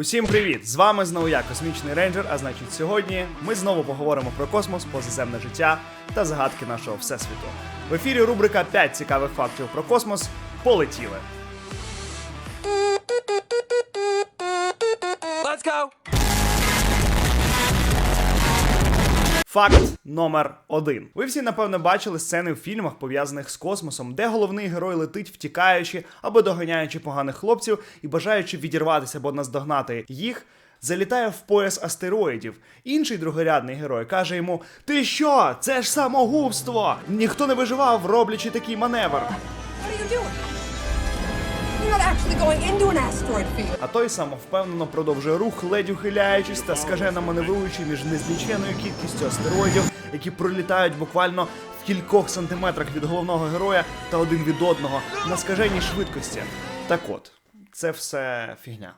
Усім привіт! З вами знову я, космічний рейнджер. А значить, сьогодні ми знову поговоримо про космос, позаземне життя та загадки нашого всесвіту. В ефірі рубрика «5 цікавих фактів про космос. Полетіли. Let's go. Факт номер один. Ви всі напевно бачили сцени в фільмах, пов'язаних з космосом, де головний герой летить, втікаючи або доганяючи поганих хлопців і бажаючи відірватися або наздогнати їх. Залітає в пояс астероїдів. Інший другорядний герой каже йому: Ти що? Це ж самогубство! Ніхто не виживав, роблячи такий маневр. А той самовпевнено продовжує рух, ледь ухиляючись та скажено маневруючи між незліченою кількістю астероїдів, які пролітають буквально в кількох сантиметрах від головного героя та один від одного на скаженій швидкості. Так от, це все фігня.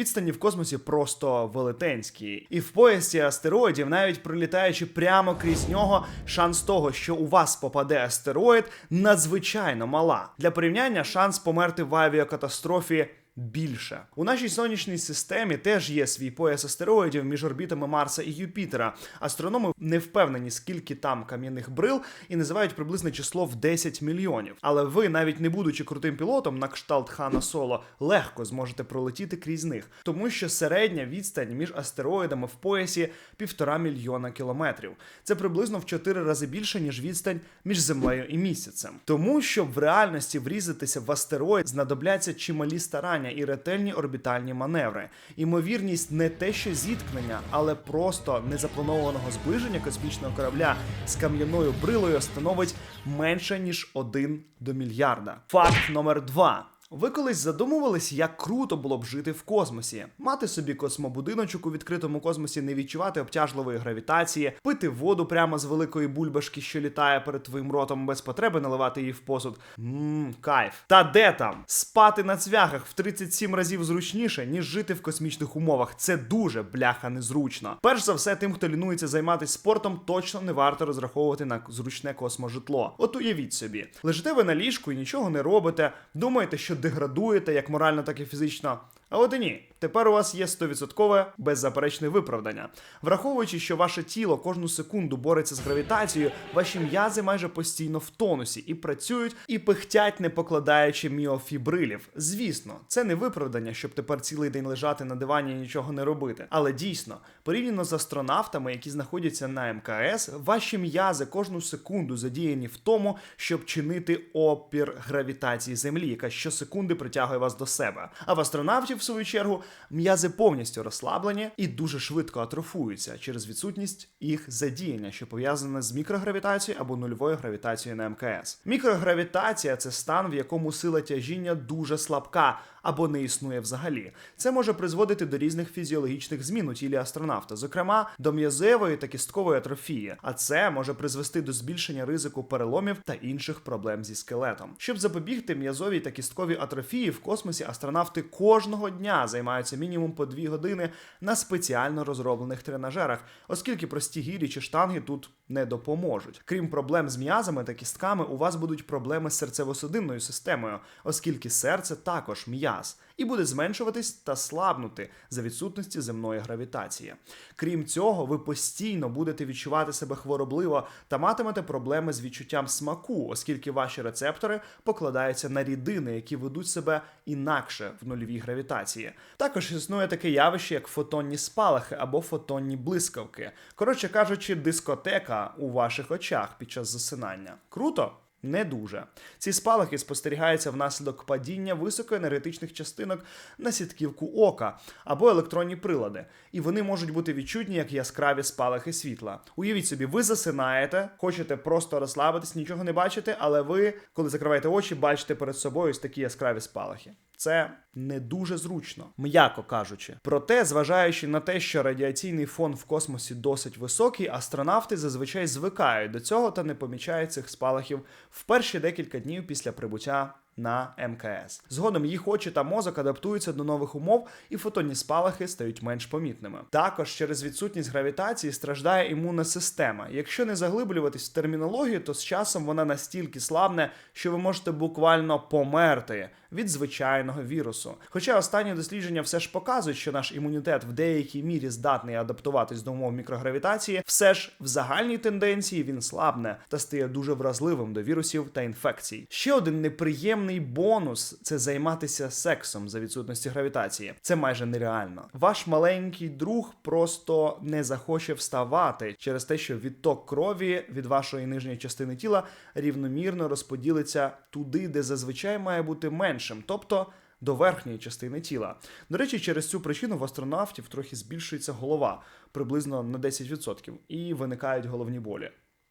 Відстані в космосі просто велетенські, і в поясі астероїдів, навіть прилітаючи прямо крізь нього, шанс того, що у вас попаде астероїд, надзвичайно мала. Для порівняння шанс померти в авіакатастрофі. Більше у нашій сонячній системі теж є свій пояс астероїдів між орбітами Марса і Юпітера. Астрономи не впевнені, скільки там кам'яних брил, і називають приблизне число в 10 мільйонів. Але ви, навіть не будучи крутим пілотом на кшталт Хана Соло, легко зможете пролетіти крізь них, тому що середня відстань між астероїдами в поясі півтора мільйона кілометрів. Це приблизно в 4 рази більше, ніж відстань між землею і місяцем. Тому щоб в реальності врізатися в астероїд, знадобляться чималі старання і ретельні орбітальні маневри. Імовірність не те, що зіткнення, але просто незапланованого зближення космічного корабля з кам'яною брилою становить менше ніж 1 до мільярда. Факт номер 2. Ви колись задумувались, як круто було б жити в космосі, мати собі космобудиночок у відкритому космосі, не відчувати обтяжливої гравітації, пити воду прямо з великої бульбашки, що літає перед твоїм ротом, без потреби наливати її в посуд. Ммм, кайф. Та де там? Спати на цвяхах в 37 разів зручніше, ніж жити в космічних умовах. Це дуже бляха незручно. Перш за все, тим, хто лінується займатися спортом, точно не варто розраховувати на зручне косможитло. От уявіть собі, лежите ви на ліжку і нічого не робите, думаєте, що деградуєте як морально, так і фізично. А от і ні, тепер у вас є 100% беззаперечне виправдання. Враховуючи, що ваше тіло кожну секунду бореться з гравітацією, ваші м'язи майже постійно в тонусі і працюють, і пихтять, не покладаючи міофібрилів. Звісно, це не виправдання, щоб тепер цілий день лежати на дивані і нічого не робити. Але дійсно, порівняно з астронавтами, які знаходяться на МКС, ваші м'язи кожну секунду задіяні в тому, щоб чинити опір гравітації Землі, яка щосекунди притягує вас до себе. А в астронавтів, в свою чергу, м'язи повністю розслаблені і дуже швидко атрофуються через відсутність їх задіяння, що пов'язане з мікрогравітацією або нульовою гравітацією на МКС. Мікрогравітація це стан, в якому сила тяжіння дуже слабка або не існує взагалі. Це може призводити до різних фізіологічних змін у тілі астронавта, зокрема до м'язевої та кісткової атрофії, а це може призвести до збільшення ризику переломів та інших проблем зі скелетом. Щоб запобігти м'язовій та кістковій атрофії в космосі, астронавти кожного дня займаються мінімум по 2 години на спеціально розроблених тренажерах, оскільки прості гірі чи штанги тут не допоможуть. Крім проблем з м'язами та кістками, у вас будуть проблеми з серцево-судинною системою, оскільки серце також м'яз і буде зменшуватись та слабнути за відсутності земної гравітації. Крім цього, ви постійно будете відчувати себе хворобливо та матимете проблеми з відчуттям смаку, оскільки ваші рецептори покладаються на рідини, які ведуть себе інакше в нульовій гравітації. Також існує таке явище, як фотонні спалахи або фотонні блискавки. Коротше кажучи, дискотека у ваших очах під час засинання. Круто? Не дуже. Ці спалахи спостерігаються внаслідок падіння високоенергетичних частинок на сітківку ока або електронні прилади, і вони можуть бути відчутні як яскраві спалахи світла. Уявіть собі, ви засинаєте, хочете просто розслабитись, нічого не бачите, але ви, коли закриваєте очі, бачите перед собою ось такі яскраві спалахи. Це не дуже зручно, м'яко кажучи. Проте, зважаючи на те, що радіаційний фон в космосі досить високий, астронавти зазвичай звикають до цього та не помічають цих спалахів в перші декілька днів після прибуття на МКС. Згодом їх очі та мозок адаптуються до нових умов, і фотонні спалахи стають менш помітними. Також через відсутність гравітації страждає імунна система. Якщо не заглиблюватись в термінологію, то з часом вона настільки слабне, що ви можете буквально померти від звичайного вірусу. Хоча останні дослідження все ж показують, що наш імунітет в деякій мірі здатний адаптуватись до умов мікрогравітації, все ж в загальній тенденції він слабне та стає дуже вразливим до вірусів та інфекцій. Ще один неприємний бонус це займатися сексом за відсутності гравітації. Це майже нереально. Ваш маленький друг просто не захоче вставати через те, що відток крові від вашої нижньої частини тіла рівномірно розподілиться туди, де зазвичай має бути меншим, тобто. До верхньої частини тіла. До речі, через цю причину в астронавтів трохи збільшується голова приблизно на 10%, і виникають головні болі.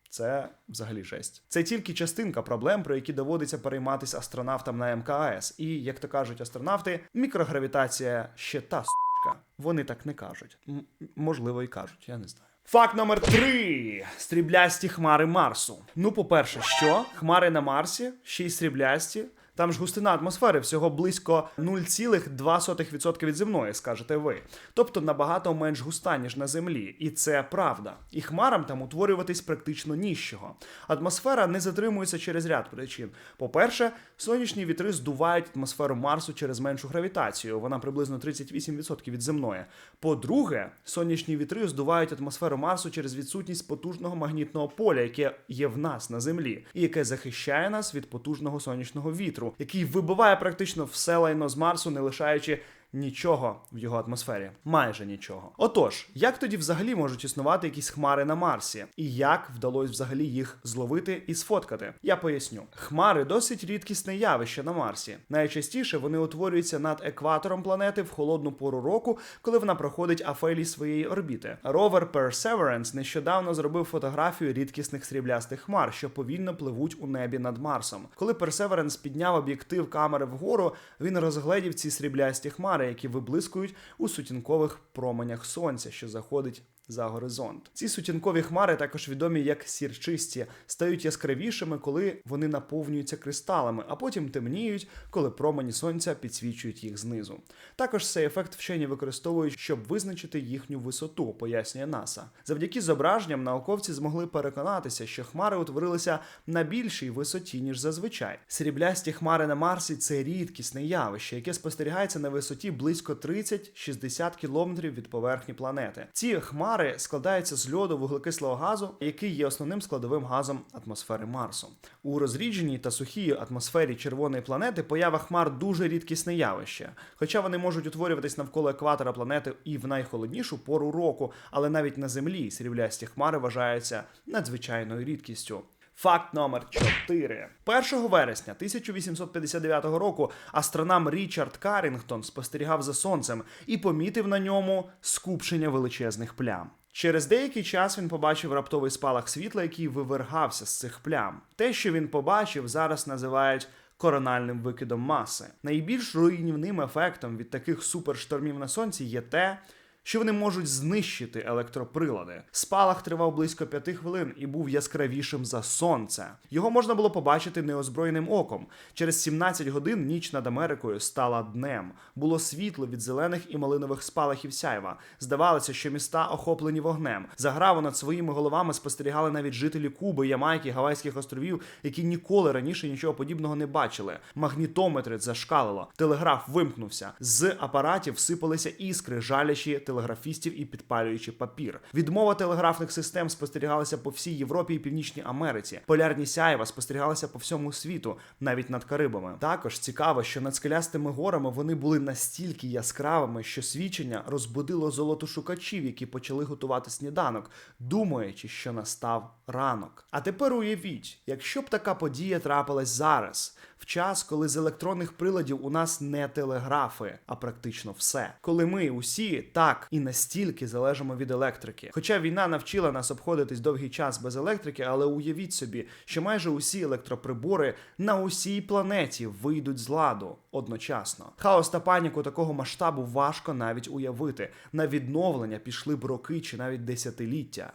Це взагалі жесть. Це тільки частинка проблем, про які доводиться перейматися астронавтам на МКАС. І, як то кажуть астронавти, мікрогравітація ще та с**ка. Вони так не кажуть. М- можливо, і кажуть, я не знаю. Факт номер три: стріблясті хмари Марсу. Ну, по-перше, що хмари на Марсі ще й сріблясті. Там ж густина атмосфери всього близько 0,2% від земної, скажете ви. Тобто набагато менш густа, ніж на землі. І це правда. І хмарам там утворюватись практично ніщо. Атмосфера не затримується через ряд причин. По-перше, сонячні вітри здувають атмосферу Марсу через меншу гравітацію. Вона приблизно 38% від земної. По-друге, сонячні вітри здувають атмосферу Марсу через відсутність потужного магнітного поля, яке є в нас на землі, і яке захищає нас від потужного сонячного вітру, який вибиває практично все лайно з Марсу, не лишаючи нічого в його атмосфері. Майже нічого. Отож, як тоді взагалі можуть існувати якісь хмари на Марсі? І як вдалося взагалі їх зловити і сфоткати? Я поясню. Хмари досить рідкісне явище на Марсі. Найчастіше вони утворюються над екватором планети в холодну пору року, коли вона проходить афелі своєї орбіти. Ровер Perseverance нещодавно зробив фотографію рідкісних сріблястих хмар, що повільно пливуть у небі над Марсом. Коли Perseverance підняв об'єктив камери вгору, він розгледів ці сріблясті хмари, які виблискують у сутінкових променях сонця, що заходить за горизонт. Ці сутінкові хмари, також відомі як сірчисті, стають яскравішими, коли вони наповнюються кристалами, а потім темніють, коли промені сонця підсвічують їх знизу. Також цей ефект вчені використовують, щоб визначити їхню висоту, пояснює НАСА. Завдяки зображенням науковці змогли переконатися, що хмари утворилися на більшій висоті, ніж зазвичай. Сріблясті хмари на Марсі це рідкісне явище, яке спостерігається на висоті близько 30-60 кілометрів від поверхні планети. Ці хмари складаються з льоду вуглекислого газу, який є основним складовим газом атмосфери Марсу. У розрідженій та сухій атмосфері червоної планети поява хмар дуже рідкісне явище, хоча вони можуть утворюватись навколо екватора планети і в найхолоднішу пору року, але навіть на землі сріблясті хмари вважаються надзвичайною рідкістю. Факт номер 4. 1 вересня 1859 року астроном Річард Карінгтон спостерігав за сонцем і помітив на ньому скупчення величезних плям. Через деякий час він побачив раптовий спалах світла, який вивергався з цих плям. Те, що він побачив, зараз називають корональним викидом маси. Найбільш руйнівним ефектом від таких суперштормів на сонці є те, що вони можуть знищити електроприлади. Спалах тривав близько п'яти хвилин і був яскравішим за сонце. Його можна було побачити неозброєним оком. Через 17 годин ніч над Америкою стала днем. Було світло від зелених і малинових спалахів сяйва. Здавалося, що міста охоплені вогнем. Заграву над своїми головами спостерігали навіть жителі Куби, Ямайки, Гавайських островів, які ніколи раніше нічого подібного не бачили. Магнітометри зашкалило, телеграф вимкнувся. З апаратів сипалися іскри, жалячі телеграфістів і підпалюючи папір. Відмова телеграфних систем спостерігалася по всій Європі і Північній Америці. Полярні сяєва спостерігалися по всьому світу, навіть над Карибами. Також цікаво, що над скелястими горами вони були настільки яскравими, що свідчення розбудило золотошукачів, які почали готувати сніданок, думаючи, що настав ранок. А тепер уявіть, якщо б така подія трапилась зараз. В час, коли з електронних приладів у нас не телеграфи, а практично все. Коли ми усі так і настільки залежимо від електрики. Хоча війна навчила нас обходитись довгий час без електрики, але уявіть собі, що майже усі електроприбори на усій планеті вийдуть з ладу одночасно. Хаос та паніку такого масштабу важко навіть уявити. На відновлення пішли б роки чи навіть десятиліття.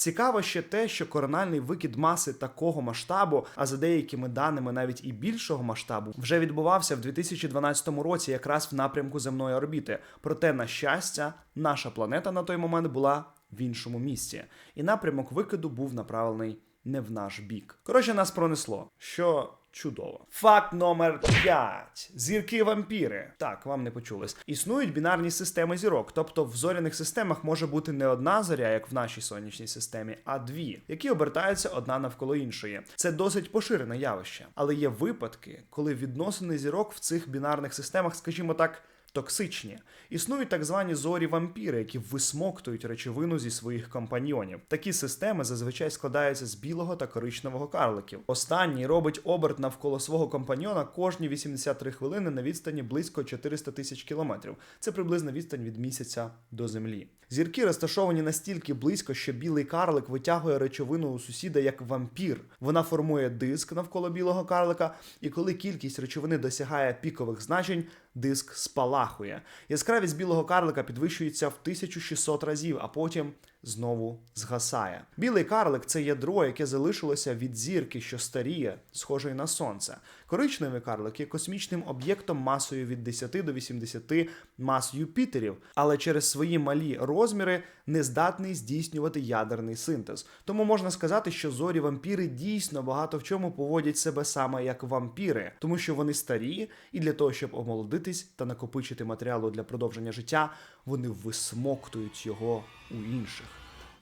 Цікаво ще те, що корональний викид маси такого масштабу, а за деякими даними навіть і більшого масштабу, вже відбувався в 2012 році, якраз в напрямку земної орбіти. Проте, на щастя, наша планета на той момент була в іншому місці, і напрямок викиду був направлений не в наш бік. Коротше, нас пронесло. Що чудово. Факт номер 5. Зірки вампіри. Так, вам не почулось. Існують бінарні системи зірок, тобто в зоряних системах може бути не одна зоря, як в нашій сонячній системі, а дві, які обертаються одна навколо іншої. Це досить поширене явище. Але є випадки, коли відносини зірок в цих бінарних системах, скажімо так, токсичні. Існують так звані зорі вампіри, які висмоктують речовину зі своїх компаньйонів. Такі системи зазвичай складаються з білого та коричневого карликів. Останній робить оберт навколо свого компаньйона кожні 83 хвилини на відстані близько 400 тисяч кілометрів. Це приблизно відстань від місяця до землі. Зірки розташовані настільки близько, що білий карлик витягує речовину у сусіда як вампір. Вона формує диск навколо білого карлика, і коли кількість речовини досягає пікових значень, диск спалахує. Яскравість білого карлика підвищується в 1600 разів, а потім знову згасає. Білий карлик це ядро, яке залишилося від зірки, що старіє, схожої на сонце. Коричневий карлик є космічним об'єктом масою від 10 до 80 мас Юпітерів, але через свої малі розміри не здатний здійснювати ядерний синтез. Тому можна сказати, що зорі вампіри дійсно багато в чому поводять себе саме як вампіри, тому що вони старі, і для того, щоб омолодитись та накопичити матеріалу для продовження життя, вони висмоктують його у інших.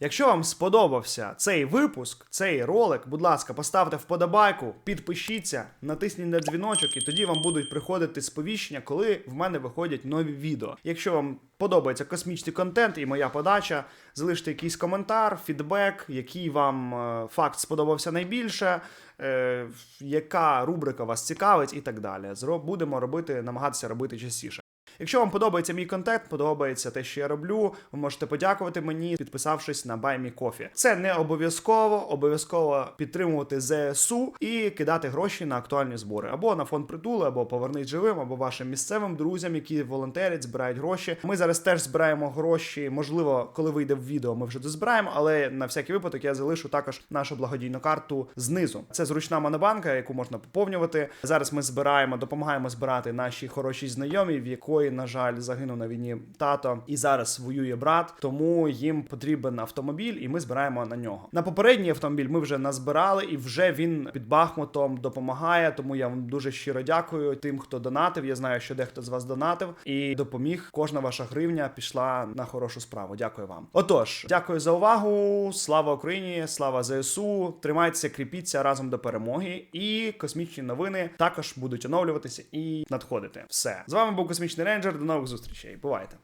Якщо вам сподобався цей випуск, цей ролик, будь ласка, поставте вподобайку, підпишіться, натисніть на дзвіночок, і тоді вам будуть приходити сповіщення, коли в мене виходять нові відео. Якщо вам подобається космічний контент і моя подача, залиште якийсь коментар, фідбек, який вам е, факт сподобався найбільше, е, яка рубрика вас цікавить і так далі. Зро- Будемо робити, намагатися робити частіше. Якщо вам подобається мій контент, подобається те, що я роблю, ви можете подякувати мені, підписавшись на BuyMeCoffee. Це не обов'язково, обов'язково підтримувати ЗСУ і кидати гроші на актуальні збори або на фонд притулу, або повернись живим, або вашим місцевим друзям, які волонтерять, збирають гроші. Ми зараз теж збираємо гроші. Можливо, коли вийде в відео, ми вже дозбираємо, але на всякий випадок я залишу також нашу благодійну карту знизу. Це зручна монобанка, яку можна поповнювати. Зараз ми збираємо, допомагаємо збирати наші хороші знайомі, в якої, на жаль, загинув на війні тато, і зараз воює брат. Тому їм потрібен автомобіль, і ми збираємо на нього. На попередній автомобіль ми вже назбирали, і вже він під Бахмутом допомагає. Тому я вам дуже щиро дякую тим, хто донатив. Я знаю, що дехто з вас донатив і допоміг. Кожна ваша гривня пішла на хорошу справу. Дякую вам. Отож, дякую за увагу. Слава Україні! Слава ЗСУ! Тримайтеся, кріпіться разом до перемоги. І космічні новини також будуть оновлюватися і надходити. Все з вами був космічний рейнджер. До нових зустрічей. Бувайте!